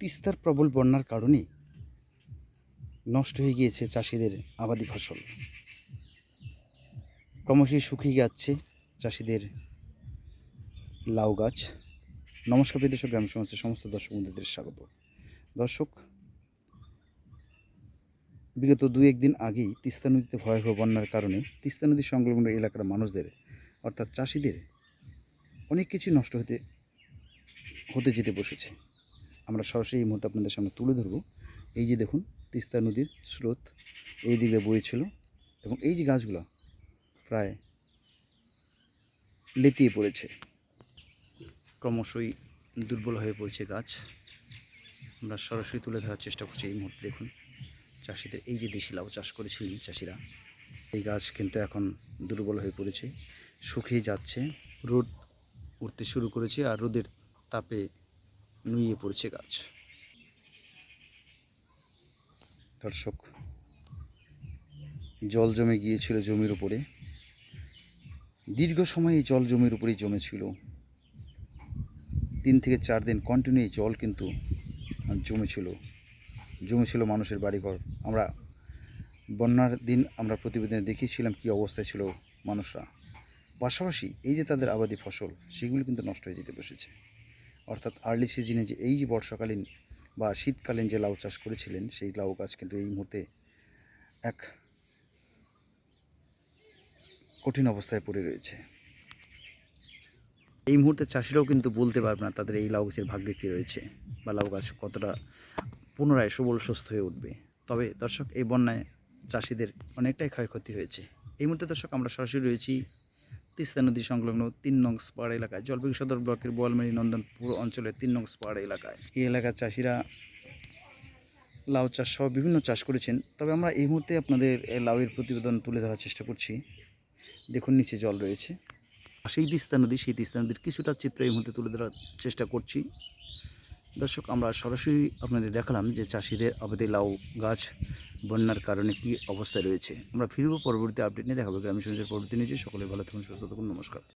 তিস্তার প্রবল বন্যার কারণে নষ্ট হয়ে গিয়েছে চাষিদের আবাদি ফসল। ক্রমশই শুকিয়ে যাচ্ছে চাষিদের লাউ গাছ। নমস্কার প্রিয় দর্শক, গ্রামীণ সমাজের সমস্ত দর্শক বন্ধুদের স্বাগত। দর্শক, বিগত দু একদিন আগেই তিস্তা নদীতে ভয়াবহ বন্যার কারণে তিস্তা নদী সংলগ্ন এলাকার মানুষদের, অর্থাৎ চাষিদের, অনেক কিছু নষ্ট হতে হতে যেতে বসেছে। আমরা সরাসরি এই মুহূর্তে আপনাদের সামনে তুলে ধরবো। এই যে দেখুন, তিস্তা নদীর স্রোত এই দিকে বয়েছিল এবং এই যে গাছগুলো প্রায় লেতিয়ে পড়েছে। ক্রমশই দুর্বল হয়ে পড়েছে গাছ। আমরা সরাসরি তুলে ধরার চেষ্টা করছি এই মুহূর্তে। দেখুন, চাষিদের এই যে দেশি লাউ চাষ করেছিলেন চাষিরা। এই গাছ কিন্তু এখন দুর্বল হয়ে পড়েছে, শুকিয়ে যাচ্ছে। রোদ উঠতে শুরু করেছে আর রোদের তাপে নুয়ে পড়ছে গাছ। দর্শক, জল জমে গিয়েছিল জমির উপরে। দীর্ঘ সময় এই জল জমির উপরেই জমেছিল। তিন থেকে চার দিন কন্টিনিউ এই জল কিন্তু জমেছিল। জমেছিল মানুষের বাড়িঘর। আমরা বন্যার দিন আমরা প্রতিবেদনে দেখিয়েছিলাম কী অবস্থায় ছিল মানুষরা। পাশাপাশি এই যে তাদের আবাদি ফসল, সেগুলো কিন্তু নষ্ট হয়ে যেতে বসেছে। অর্থাৎ আর্লি সিজনে যে এই যে বর্ষাকালীন বা শীতকালীন যে লাউ চাষ করেছিলেন, সেই লাউ গাছ কিন্তু এই মুহূর্তে এক কঠিন অবস্থায় পড়ে রয়েছে। এই মুহূর্তে চাষিরাও কিন্তু বলতে পারবে না তাদের এই লাউ গাছের ভাগ্যে কী রয়েছে বা লাউ গাছ কতটা পুনরায় সবল, সুস্থ হয়ে উঠবে। তবে দর্শক, এই বন্যায় চাষিদের অনেকটাই ক্ষয়ক্ষতি হয়েছে। এই মুহূর্তে দর্শক, আমরা সরাসরি রয়েছি তিস্তা নদী সংলগ্ন তিন নং স্পাড় এলাকায়। জলপাইগুড়ি সদর ব্লকের বোয়ালমারি নন্দনপুর অঞ্চলের তিন নং স্পাড় এলাকায়। এই এলাকার চাষিরা লাউ চাষ সহ বিভিন্ন চাষ করেছেন। তবে আমরা এই মুহূর্তে আপনাদের লাউয়ের প্রতিবেদন তুলে ধরার চেষ্টা করছি। দেখুন, নিচে জল রয়েছে। সেই তিস্তা নদী, সেই তিস্তা নদীর কিছুটা চিত্র এই মুহূর্তে তুলে ধরার চেষ্টা করছি। দর্শক, আমরা সরাসরি আপনাদের দেখালাম যে চাষিদের আবাদে লাউ গাছ বন্যার কারণে কি অবস্থা রয়েছে। আমরা ফিরব পরবর্তী আপডেট নিয়ে দেখাবো গ্রামীণ সমাজের পরবর্তী নিয়েছি সকলে ভালো থাকুন, সুস্থ থাকুন, নমস্কার।